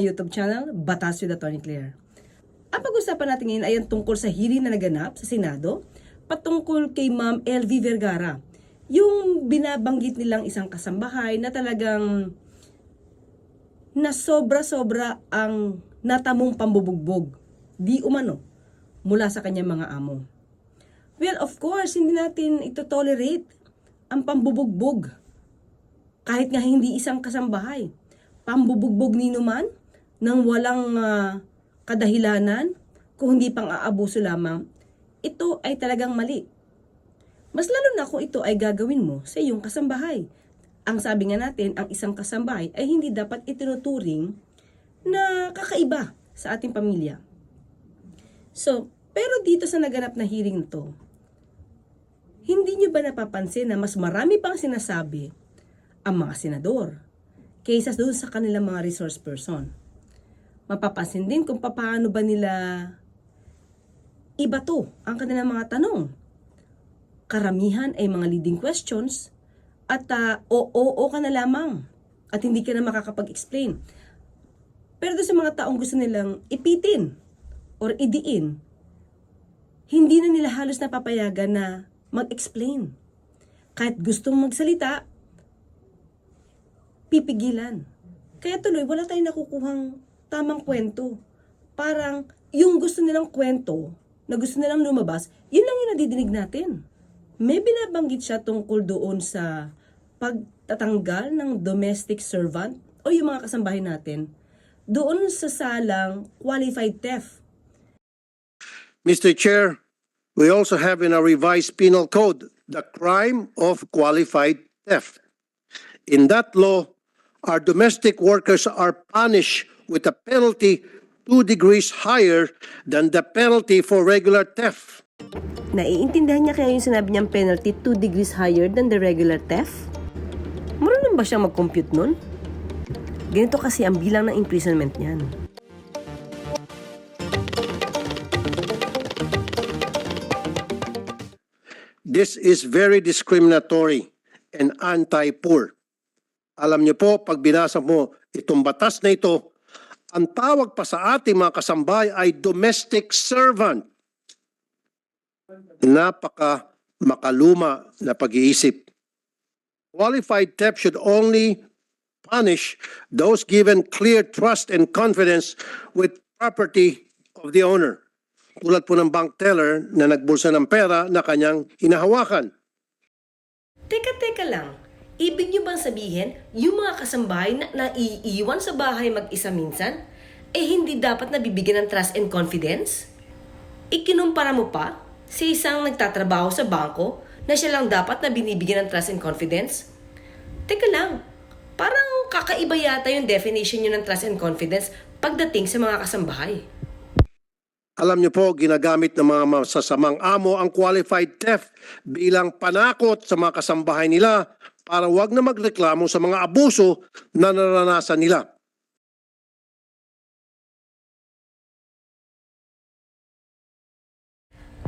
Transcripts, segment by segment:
my YouTube channel, Batas with Attorney Claire. Ang pag-usapan natin ngayon ay ang tungkol sa hearing na naganap sa Senado patungkol kay Ma'am LV Vergara. Yung binabanggit nilang isang kasambahay na talagang na sobra-sobra ang natamong pambubugbog. Di umano mula sa kanyang mga amo. Well, of course, hindi natin ito tolerate ang pambubugbog. Kahit nga hindi isang kasambahay. Pambubugbog ni naman nang walang ah, kadahilanan, kung hindi pang aabuso lamang, ito ay talagang mali. Mas lalo na kung ito ay gagawin mo sa iyong kasambahay. Ang sabi nga natin, ang isang kasambahay ay hindi dapat itinuturing na kakaiba sa ating pamilya. So, pero dito sa naganap na hearing na to, hindi nyo ba napapansin na mas marami pang sinasabi ang mga senador kaysa doon sa kanilang mga resource person? Mapapansin din kung paano ba nila iba to ang kanilang mga tanong. Karamihan ay mga leading questions at ah, o, o, o ka na lamang at hindi ka na makakapag-explain. Pero doon sa mga taong gusto nilang ipitin or idiin, hindi na nila halos napapayagan na mag-explain. Kahit gustong magsalita, pipigilan. Kaya tuloy, wala tayong nakukuhang tamang kwento. Parang yung gusto nilang kwento, na gusto nilang lumabas, yun lang yung nadidinig natin. May binabanggit siya tungkol doon sa pagtatanggal ng domestic servant o yung mga kasambahay natin doon sa salang qualified theft. Mr. Chair, we also have in our revised penal code the crime of qualified theft. In that law, our domestic workers are punished with a penalty two degrees higher than the penalty for regular theft. Naiintindihan niya kaya yung sinabi niyang penalty 2 degrees higher than the regular theft? Marunong ba siyang mag-compute nun? Ganito kasi ang bilang ng imprisonment niyan. This is very discriminatory and anti-poor. Alam niyo po, pag binasa mo itong batas na ito, ang tawag pa sa ating mga kasambay ay domestic servant. Napaka makaluma na pag-iisip. Qualified theft should only punish those given clear trust and confidence with property of the owner. Tulad po ng bank teller na nagbulsa ng pera na kanyang hinahawakan. Teka, teka lang. Ibig niyo bang sabihin, yung mga kasambahay na naiiwan sa bahay mag-isa minsan, eh hindi dapat nabibigyan ng trust and confidence? Ikinumpara mo pa sa isang nagtatrabaho sa bangko na siya lang dapat na binibigyan ng trust and confidence? Teka lang, parang kakaiba yata yung definition niyo ng trust and confidence pagdating sa mga kasambahay. Alam niyo po, ginagamit ng mga masasamang amo ang qualified theft bilang panakot sa mga kasambahay nila para wag na magreklamo sa mga abuso na naranasan nila.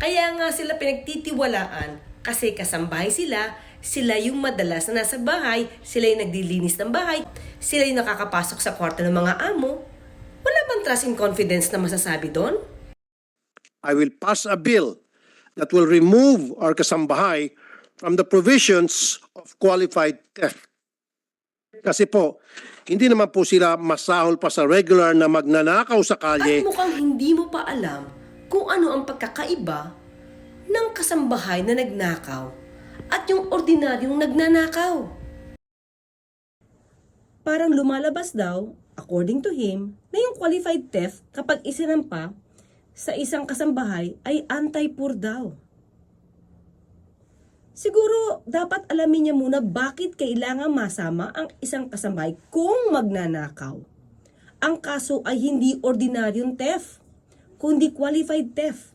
Kaya nga sila pinagtitiwalaan kasi kasambahay sila, sila yung madalas na nasa bahay, sila yung nagdilinis ng bahay, sila yung nakakapasok sa kwarto ng mga amo. Wala bang trust and confidence na masasabi doon? I will pass a bill that will remove our kasambahay from the provisions of qualified theft. Kasi po, hindi naman po sila masahol pa sa regular na magnanakaw sa At kalye mukhang hindi mo pa alam kung ano ang pagkakaiba ng kasambahay na nagnakaw at yung ordinaryong nagnanakaw. Parang lumalabas daw, according to him, na yung qualified theft kapag isinampa sa isang kasambahay ay anti-poor daw. Siguro, dapat alamin niya muna bakit kailangan masama ang isang kasambahay kung magnanakaw. Ang kaso ay hindi ordinaryong theft, kundi qualified theft.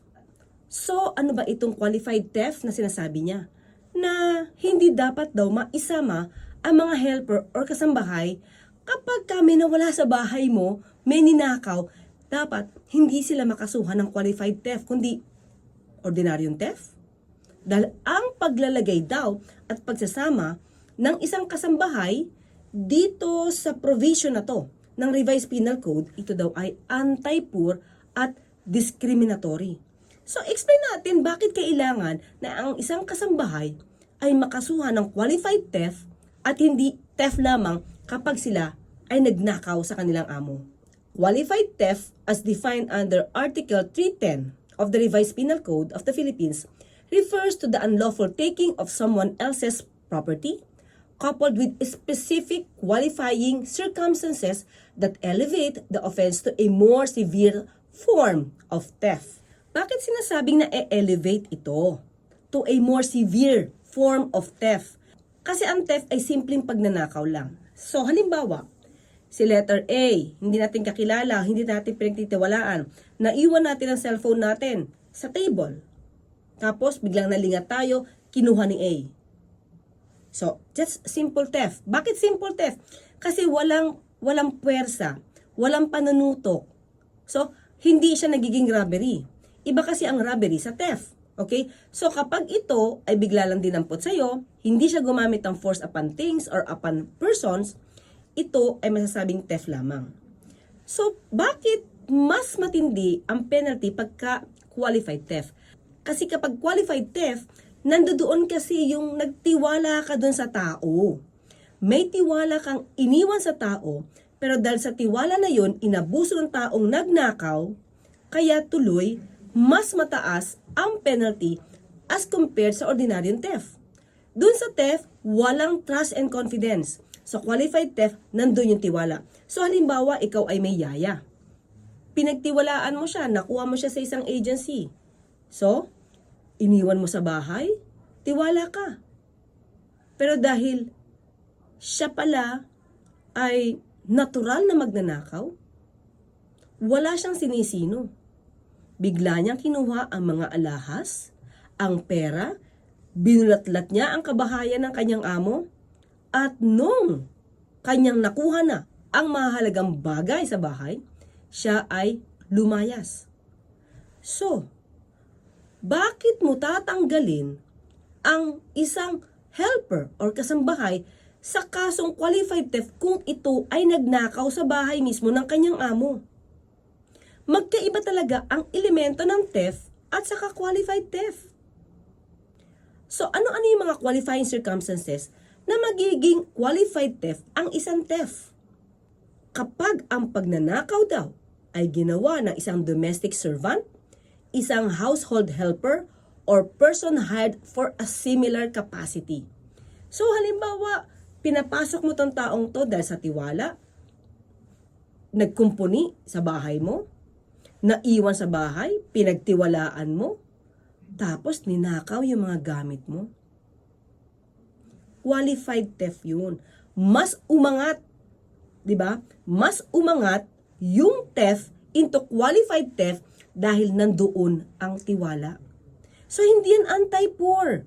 So, ano ba itong qualified theft na sinasabi niya? Na hindi dapat daw maisama ang mga helper or kasambahay kapag kami nawala sa bahay mo, may ninakaw, dapat hindi sila makasuhan ng qualified theft, kundi ordinaryong theft. Dahil ang paglalagay daw at pagsasama ng isang kasambahay dito sa provision na to ng Revised Penal Code, ito daw ay anti-poor at discriminatory. So, explain natin bakit kailangan na ang isang kasambahay ay makasuhan ng qualified theft at hindi theft lamang kapag sila ay nagnakaw sa kanilang amo. Qualified theft as defined under Article 310 of the Revised Penal Code of the Philippines refers to the unlawful taking of someone else's property coupled with specific qualifying circumstances that elevate the offense to a more severe form of theft. Bakit sinasabing na e-elevate ito to a more severe form of theft? Kasi ang theft ay simpleng pagnanakaw lang. So, halimbawa, si letter A, hindi natin kakilala, hindi natin pinagtitiwalaan, naiwan natin ang cellphone natin sa table. Tapos, biglang nalingat tayo, kinuha ni A. So, just simple theft. Bakit simple theft? Kasi walang walang puwersa, walang panunutok. So, hindi siya nagiging robbery. Iba kasi ang robbery sa theft. Okay? So, kapag ito ay bigla lang dinampot sa'yo, hindi siya gumamit ng force upon things or upon persons, ito ay masasabing theft lamang. So, bakit mas matindi ang penalty pagka qualified theft? Kasi kapag qualified theft, nandoon kasi yung nagtiwala ka dun sa tao. May tiwala kang iniwan sa tao, pero dahil sa tiwala na yun, inabuso ng taong nagnakaw, kaya tuloy, mas mataas ang penalty as compared sa ordinaryong theft. Dun sa theft, walang trust and confidence. Sa qualified theft, nandun yung tiwala. So halimbawa, ikaw ay may yaya. Pinagtiwalaan mo siya, nakuha mo siya sa isang agency. So, iniwan mo sa bahay, tiwala ka. Pero dahil siya pala ay natural na magnanakaw, wala siyang sinisino. Bigla niyang kinuha ang mga alahas, ang pera, binulatlat niya ang kabahayan ng kanyang amo, at nung kanyang nakuha na ang mahalagang bagay sa bahay, siya ay lumayas. So, bakit mo tatanggalin ang isang helper or kasambahay sa kasong qualified theft kung ito ay nagnakaw sa bahay mismo ng kanyang amo? Magkaiba talaga ang elemento ng theft at saka qualified theft. So ano-ano yung mga qualifying circumstances na magiging qualified theft ang isang theft? Kapag ang pagnanakaw daw ay ginawa ng isang domestic servant, isang household helper, or person hired for a similar capacity. So halimbawa, pinapasok mo tong taong to dahil sa tiwala, nagkumpuni sa bahay mo, naiwan sa bahay, pinagtiwalaan mo, tapos ninakaw yung mga gamit mo. Qualified theft yun. Mas umangat, di ba? Mas umangat yung theft into qualified theft dahil nandoon ang tiwala. So, hindi yan anti-poor.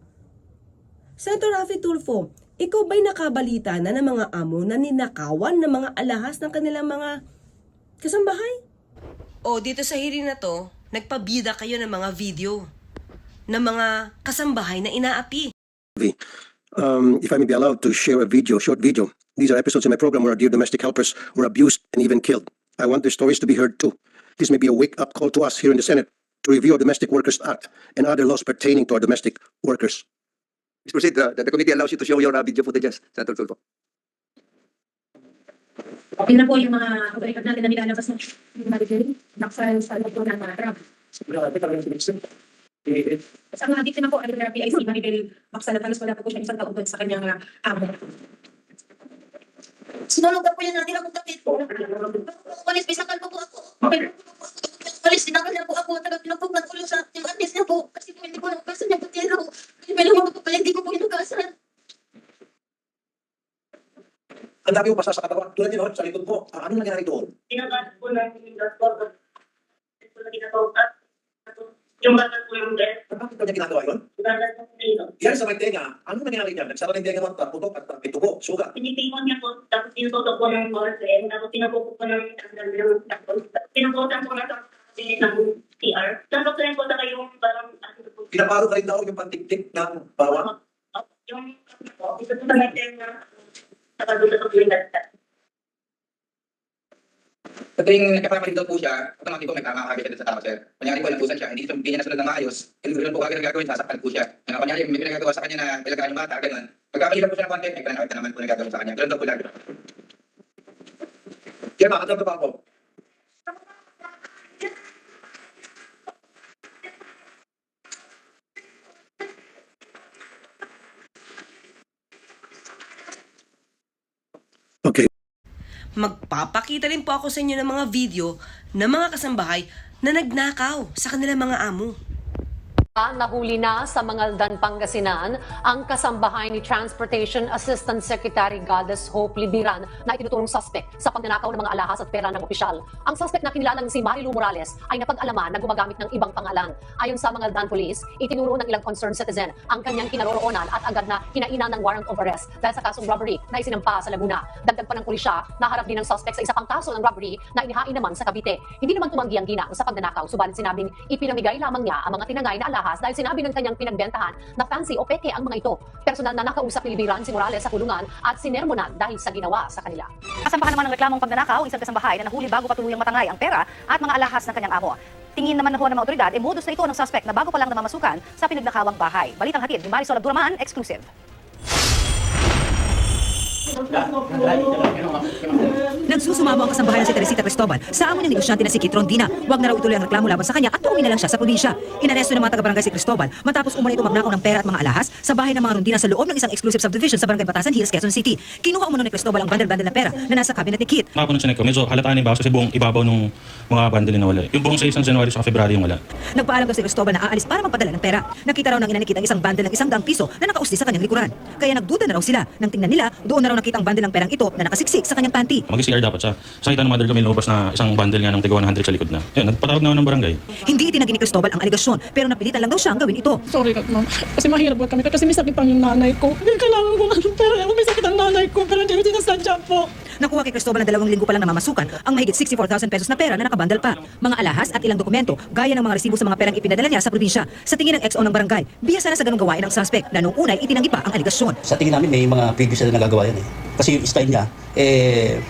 Senator Rafi Tulfo, ikaw ba'y nakabalita na ng mga amo na ninakawan ng mga alahas ng kanilang mga kasambahay? O, dito sa hearing na to, nagpabida kayo ng mga video ng mga kasambahay na inaapi. Um, if I may be allowed to share a video, short video. These are episodes in my program where our dear domestic helpers were abused and even killed. I want their stories to be heard too. This may be a wake-up call to us here in the Senate to review our Domestic Workers Act and other laws pertaining to our domestic workers. Please proceed. Uh, the, the committee allows you to show your uh, video footages, Senator Tulfo. Okay na po yung mga kabalikad natin na nilalabas ng Maribel, nakasal sa loob po ng mga trap. Sa mga biktima po, ano na PIC, Maribel, makasal at halos wala po po siya isang taon doon sa kanyang uh, amo. Sinulog na po yan natin akong damit po. Walis, bisakan po po ako. Walis, sinakal na po ako. Taga pinapog ng ulo sa yung atis niya po. Kasi po hindi ko nakukasan yung putero. Kasi pwede mo po pala, hindi ko po inukasan. Ang dami mo basa sa katawan. Tulad yun, sa likod mo. Ah, ano nangyari doon? Tinagat po ng doktor. Ito na ginagawa. Yung bata po yung death. Bakit ba niya ginagawa yun? Gagat po dito. Yan sa may tenga. Ano nangyari dyan? Nagsara ng tenga mo at putok at tubo, suga. Tinitingnan niya po, tapos tinututok po ng boyfriend, tapos pinapupo po ng tanggal ng tapos pinuputan po na sa ng CR. Tapos rin po sa kayong parang ano. Pinaparo ka rin daw yung pantiktik ng bawang. Yung ito po na saka doon sa pagkain na Sa tuwing nagkakamalig daw po siya, automatic po may kamakagay siya dun sa tao, sir. Kunyari po, nagpusan siya, hindi, hindi niya nasunod ng maayos, ganun po agad ang gagawin, sasaktan po siya. Ano, kunyari, may pinagagawa sa kanya na ilagaan yung bata, ganun. Pagkakalila po siya ng konti, may pinagagawa naman po na gagawin sa kanya. Ganun daw po lagi. Chair, makakatap pa ako. Okay. Magpapakita rin po ako sa inyo ng mga video ng mga kasambahay na nagnakaw sa kanilang mga amo. Nahuli na sa Mangaldan, Pangasinan ang kasambahay ni Transportation Assistant Secretary Goddess Hope Libiran na itinuturong suspect sa pagnanakaw ng mga alahas at pera ng opisyal. Ang suspect na kinilalang si Marilu Morales ay napag-alaman na gumagamit ng ibang pangalan. Ayon sa Mangaldan Police, itinuro ng ilang concerned citizen ang kanyang kinaroroonan at agad na kinainan ng warrant of arrest dahil sa kasong robbery na isinampa sa Laguna. Dagdag pa ng pulisya, naharap din ng suspect sa isa pang kaso ng robbery na inihain naman sa Cavite. Hindi naman tumanggi ang ginang sa pagnanakaw, subalit sinabing ipinamigay lamang niya ang mga tinangay na alahas dahil sinabi ng kanyang pinagbentahan na fancy o peke ang mga ito. Personal na nakausap ni Libiran si Morales sa kulungan at sinermonan dahil sa ginawa sa kanila. Kasambahan naman ng reklamong pagnanakaw, isang kasambahay na nahuli bago patuluyang matangay ang pera at mga alahas ng kanyang amo. Tingin naman na ho ng mga otoridad, e modus na ito ng suspect na bago pa lang namamasukan sa pinagnakawang bahay. Balitang hatid ni Marisol Abduraman, exclusive. Nagsusumamo ang kasambahay na si Teresita Cristobal sa amo ng negosyante na si Kit Rondina. Huwag na raw ituloy ang reklamo laban sa kanya at uuwi na lang siya sa probinsya. Inaresto ng mga taga-barangay si Cristobal matapos umano ito magnakaw ng pera at mga alahas sa bahay ng mga Rondina sa loob ng isang exclusive subdivision sa barangay Batasan Hills, Quezon City. Kinuha umano ni Cristobal ang bandal-bandal na pera na nasa cabinet ni Kit. Nung sinek ko, medyo halataan yung bawas kasi buong ibabaw nung mga bundle na wala. Yung buong sa isang January sa February yung wala. Nagpaalam daw si Cristobal na aalis para magpadala ng pera. Nakita raw ng ina ni Kit ang isang bandal ng isang daang piso na nakausli sa kanyang likuran. Kaya nagduda na raw sila. Nang tingnan nila, doon na raw nakita ang bandal ng perang ito na nakasiksik sa kanyang panty. Mag-CR dapat siya. Sa kita ng mother kami lumabas na isang bundle nga ng tiga 100 sa likod na. Yun, nagpatawag na ako ng barangay. Hindi itinagi ni Cristobal ang aligasyon pero napilitan lang daw siyang gawin ito. Sorry ka, ma'am. Kasi mahirap po kami. Kasi may sakit pang yung nanay ko. Hindi kailangan ko ng pera. May sakit ang nanay ko. Pero hindi ko sinasadya po. Nakuha kay Cristobal na dalawang linggo pa lang namamasukan ang mahigit 64,000 pesos na pera na nakabandal pa. Mga alahas at ilang dokumento gaya ng mga resibo sa mga perang ipinadala niya sa probinsya. Sa tingin ng XO ng barangay, bihasa na sa ganung gawain ng suspect na noong unay itinanggi pa ang aligasyon. Sa tingin namin, may mga previous na nagagawa yan eh. Kasi yung style niya, eh,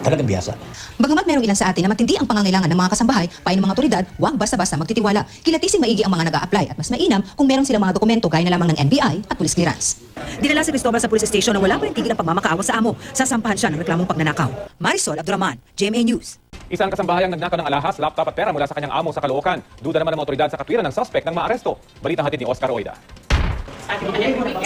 talagang biyasa. Bagamat merong ilan sa atin na matindi ang pangangailangan ng mga kasambahay, payo ng mga otoridad, huwag basta-basta magtitiwala. Kilatising maigi ang mga nag apply at mas mainam kung meron silang mga dokumento gaya na lamang ng NBI at police clearance. Dinala si Cristobal sa police station na wala pa rin tigil ang pagmamakaawa sa amo. Sasampahan siya ng reklamong pagnanakaw. Marisol Abduraman, GMA News. Isang kasambahayang nagnakaw ng alahas, laptop at pera mula sa kanyang amo sa Caloocan. Duda naman ng mga otoridad sa katwiran ng suspect ng maaresto. Balitang hatid ni Oscar Oida.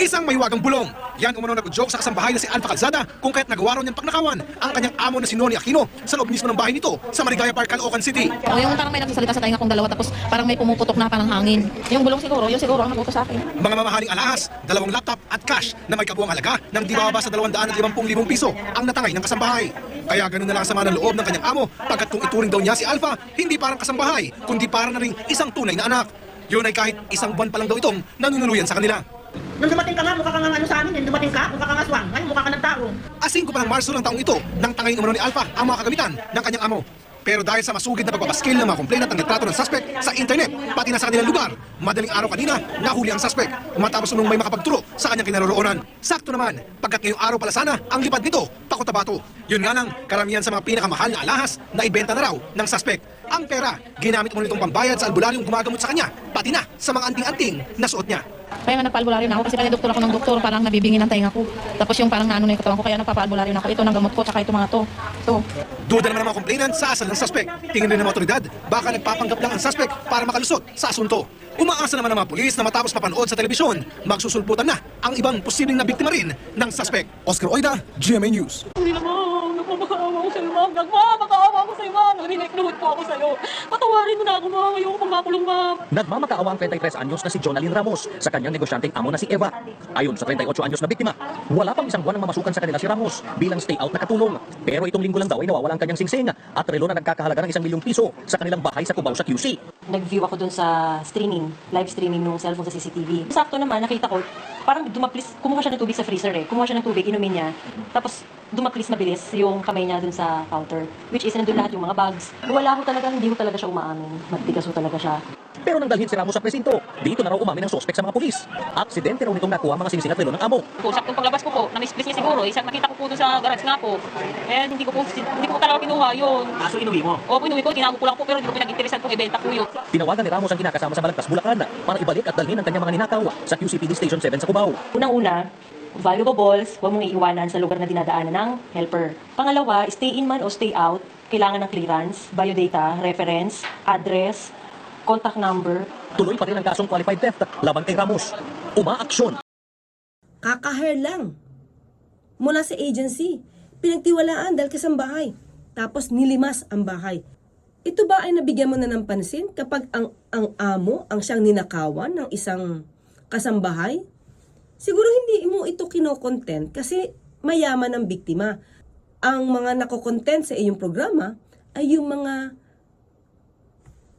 Isang maywagang bulong. Yan umano nag-joke sa kasambahay na si Alpha Calzada kung kaya't nagawa raw niyang pagnakawan ang kanyang amo na si Noni Aquino sa loob mismo ng bahay nito sa Marigaya Park, Caloocan City. O yung parang may nagsasalita sa tainga kong dalawa tapos parang may pumuputok na parang hangin. Yung bulong siguro, yung siguro ang nagutos sa akin. Mga mamahaling alahas, dalawang laptop at cash na may kabuang halaga ng di bababa sa 250,000 piso ang natangay ng kasambahay. Kaya ganun na lang sama ng loob ng kanyang amo pagkat kung ituring daw niya si Alpha, hindi parang kasambahay, kundi para na rin isang tunay na anak. Yun ay kahit isang buwan pa lang daw itong nanunuluyan sa kanila. Nung dumating ka nga, mukha ka nga ano sa amin. Nung dumating ka, mukha ka nga swang. Ngayon, mukha ka ng tao. Asing ko pa ng Marso ng taong ito nang tangayin umano ni Alpha ang mga kagamitan ng kanyang amo. Pero dahil sa masugid na pagpapaskil ng mga complainant ng litrato ng suspect sa internet, pati na sa kanilang lugar, madaling araw kanina, nahuli ang suspect. Matapos nung may makapagturo sa kanyang kinaroroonan. Sakto naman, pagkat ngayong araw pala sana, ang lipad nito, Tacotabato. Yun nga lang, karamihan sa mga pinakamahal na alahas na ibenta na raw ng suspect. Ang pera, ginamit mo nitong pambayad sa albularyong gumagamot sa kanya, pati na sa mga anting-anting na suot niya. Kaya nga nagpaalbularyo na ako kasi kaya doktor ako ng doktor, parang nabibingin ang tainga ko. Tapos yung parang naano na yung katawan ko, kaya nagpapaalbularyo na ako. Ito ng gamot ko, tsaka ito mga to. Ito. Duda naman ang mga complainant sa asal ng suspect. Tingin rin ng mga otoridad, baka nagpapanggap lang ang suspect para makalusot sa asunto. Umaasa naman ang mga pulis na matapos mapanood sa telebisyon, magsusulputan na ang ibang posibleng na biktima rin ng suspect. Oscar Oida, GMA News. Hindi naman, nagmamakaawa ko ma'am. Nagmamakaawa ko sa'yo, ma'am. Narinig po ako sa'yo. Patawarin mo na ako, ma'am. Ayoko pang makulong, ma'am. Nagmamakaawa ang 33 anyos na si Jonalyn Ramos sa kanyang negosyanteng amo na si Eva. Ayon sa 38 anyos na biktima, wala pang isang buwan ang mamasukan sa kanila si Ramos bilang stay out na katulong. Pero itong linggo lang daw ay nawawala ang kanyang singsing at relo na nagkakahalaga ng isang milyong piso sa kanilang bahay sa Cubao sa QC. Nag-view ako dun sa streaming, live streaming ng cellphone sa CCTV. Sakto naman, nakita ko, parang dumaplis, kumuha siya ng tubig sa freezer eh. Kumuha siya ng tubig, inumin niya. Tapos dumaplis mabilis yung kamay niya dun sa counter. Which is, nandun lahat yung mga bags. Wala ko talaga, hindi ko talaga siya umaamin. Matigas ko talaga siya. Pero nang dalhin si Ramos sa presinto, dito na raw umamin ang sospek sa mga pulis. Aksidente raw nitong nakuha mga singsing at relo ng amo. po, saktong paglabas ko po, na-misplace niya siguro, isang nakita ko po doon sa garage nga po. Eh, hindi ko po, hindi ko talaga kinuha yun. Kaso inuwi mo. Opo, inuwi ko, tinago ko lang po, pero hindi ko pinag-interesan kung ibenta po yun. Tinawagan ni Ramos ang kinakasama sa Balagtas, Bulacan para ibalik at dalhin ang kanyang mga ninakaw sa QCPD Station 7 sa Cubao. Unang-una, valuable balls, huwag mong iiwanan sa lugar na dinadaanan ng helper. Pangalawa, stay in man o stay out, kailangan ng clearance, biodata, reference, address, contact number. Tuloy pa rin ang kasong qualified theft laban kay Ramos. Umaaksyon Kaka-hire lang. Mula sa agency. Pinagtiwalaan dahil kasambahay. Tapos nilimas ang bahay. Ito ba ay nabigyan mo na ng pansin kapag ang, ang amo ang siyang ninakawan ng isang kasambahay? Siguro hindi mo ito kinokontent kasi mayaman ang biktima. Ang mga nakokontent sa iyong programa ay yung mga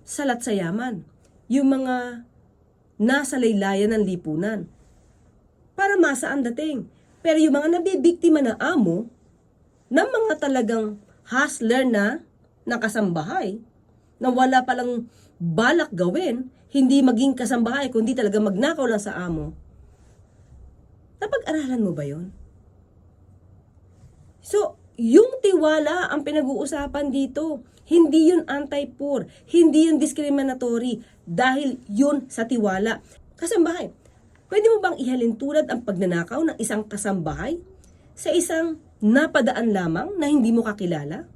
salat sa yaman. Yung mga nasa laylayan ng lipunan para masa ang dating. Pero yung mga nabibiktima na amo, ng mga talagang hustler na nakasambahay, na wala palang balak gawin, hindi maging kasambahay, kundi talaga magnakaw lang sa amo, napag-aralan mo ba yon? So, yung tiwala ang pinag-uusapan dito. Hindi yun anti-poor. Hindi yun discriminatory. Dahil yun sa tiwala. Kasambahay, pwede mo bang ihalin tulad ang pagnanakaw ng isang kasambahay sa isang napadaan lamang na hindi mo kakilala?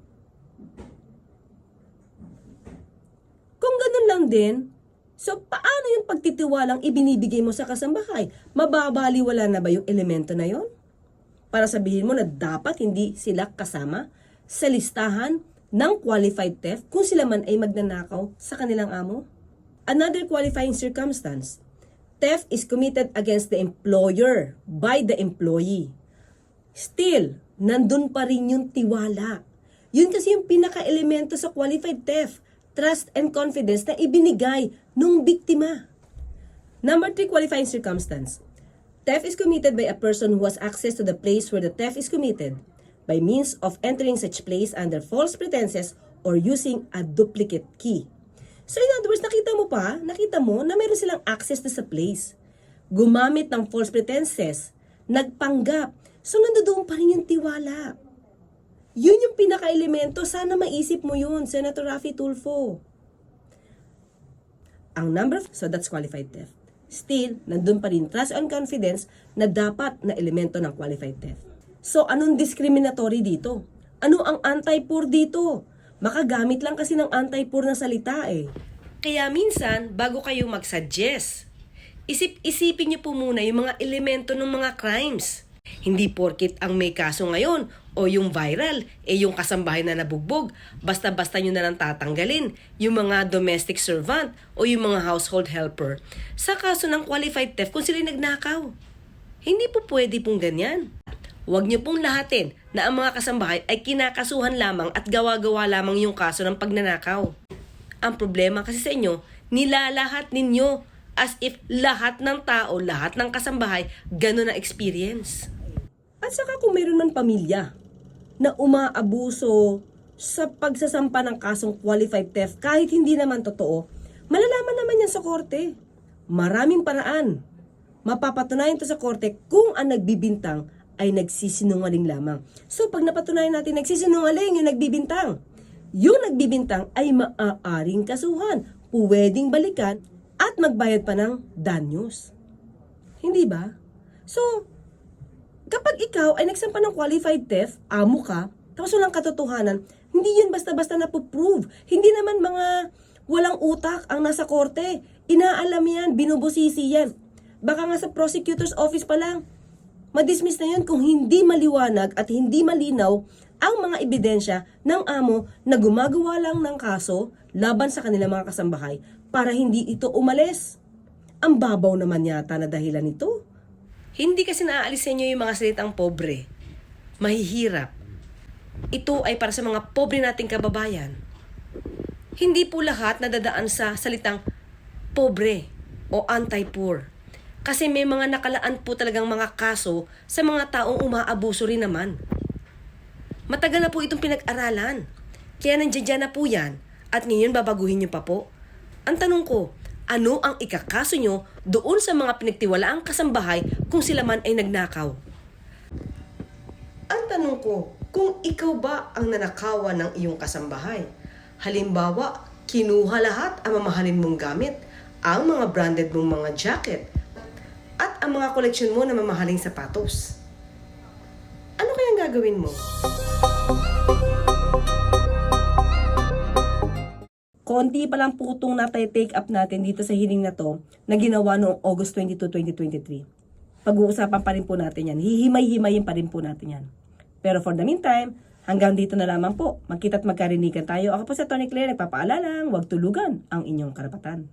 Kung ganun lang din, so paano yung pagtitiwalang ibinibigay mo sa kasambahay? Mababaliwala na ba yung elemento na yon? Para sabihin mo na dapat hindi sila kasama sa listahan ng qualified theft kung sila man ay magnanakaw sa kanilang amo? Another qualifying circumstance, theft is committed against the employer by the employee. Still, nandun pa rin yung tiwala. Yun kasi yung pinaka-elemento sa qualified theft, trust and confidence na ibinigay nung biktima. Number three qualifying circumstance. Theft is committed by a person who has access to the place where the theft is committed by means of entering such place under false pretenses or using a duplicate key. So in other words, nakita mo pa, nakita mo na meron silang access to sa place. Gumamit ng false pretenses, nagpanggap. So nandoon pa rin yung tiwala. Yun yung pinaka-elemento. Sana maisip mo yun, Senator Raffy Tulfo. Ang number, so that's qualified theft. Still, nandun pa rin trust and confidence na dapat na elemento ng qualified theft. So, anong discriminatory dito? Ano ang anti-poor dito? Makagamit lang kasi ng anti-poor na salita eh. Kaya minsan, bago kayo mag-suggest, isip-isipin niyo po muna yung mga elemento ng mga crimes. Hindi porkit ang may kaso ngayon o yung viral, eh yung kasambahay na nabugbog, basta-basta nyo na lang tatanggalin yung mga domestic servant o yung mga household helper sa kaso ng qualified theft kung sila nagnakaw. Hindi po pwede pong ganyan. Huwag niyo pong lahatin na ang mga kasambahay ay kinakasuhan lamang at gawa-gawa lamang yung kaso ng pagnanakaw. Ang problema kasi sa inyo, nilalahat ninyo as if lahat ng tao, lahat ng kasambahay, ganun ang experience. At saka kung meron man pamilya na umaabuso sa pagsasampa ng kasong qualified theft kahit hindi naman totoo, malalaman naman yan sa korte. Maraming paraan. Mapapatunayan to sa korte kung ang nagbibintang ay nagsisinungaling lamang. So pag napatunayan natin nagsisinungaling yung nagbibintang, yung nagbibintang ay maaaring kasuhan, pwedeng balikan at magbayad pa ng danyos. Hindi ba? So, kapag ikaw ay nagsampa ng qualified theft, amo ka, tapos walang katotohanan, hindi yun basta-basta napoprove. Hindi naman mga walang utak ang nasa korte. Inaalam yan, binubusisi yan. Baka nga sa prosecutor's office pa lang, madismiss na yun kung hindi maliwanag at hindi malinaw ang mga ebidensya ng amo na gumagawa lang ng kaso laban sa kanilang mga kasambahay para hindi ito umalis. Ang babaw naman yata na dahilan nito. Hindi kasi naaalis sa inyo yung mga salitang pobre, mahihirap. Ito ay para sa mga pobre nating kababayan. Hindi po lahat nadadaan sa salitang pobre o anti-poor. Kasi may mga nakalaan po talagang mga kaso sa mga taong umaabuso rin naman. Matagal na po itong pinag-aralan. Kaya nandiyan na po yan at ngayon babaguhin niyo pa po. Ang tanong ko, Ano ang ikakaso nyo doon sa mga pinagtiwalaang kasambahay kung sila man ay nagnakaw? Ang tanong ko, kung ikaw ba ang nanakawan ng iyong kasambahay? Halimbawa, kinuha lahat ang mamahalin mong gamit, ang mga branded mong mga jacket, ang mga koleksyon mo na mamahaling sapatos. Ano kayang gagawin mo? Konti pa lang po itong natay-take up natin dito sa hearing na to na ginawa noong August 22, 2023. Pag-uusapan pa rin po natin yan. Hihimay-himayin pa rin po natin yan. Pero for the meantime, hanggang dito na lamang po. Magkita't magkarinigan tayo. Ako po sa Tony Claire, nagpapaalalang, huwag tulugan ang inyong karapatan.